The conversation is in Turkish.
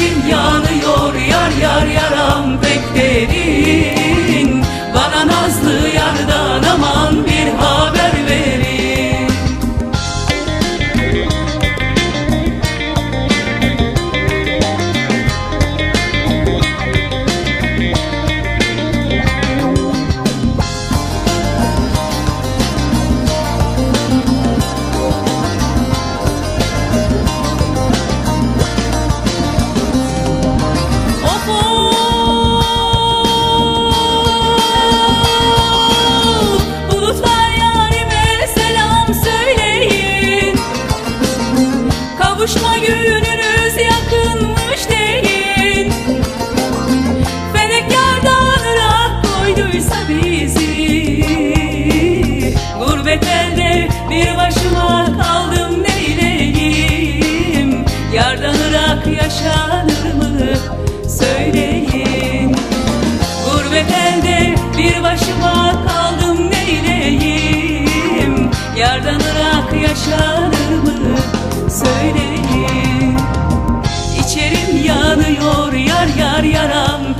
Ellerin yanıyor yar yar yaram beklerim. Gününüz yakınmış değil Felek yardan ırak koyduysa bizi. Bir başıma kaldım neyleyim Yardan ırak yaşanır mı? Söyleyin. Gurbet bir başıma kaldım neyleyim Yardan ırak yaşanır mı? Söyleyin yanıyor yar yar yaram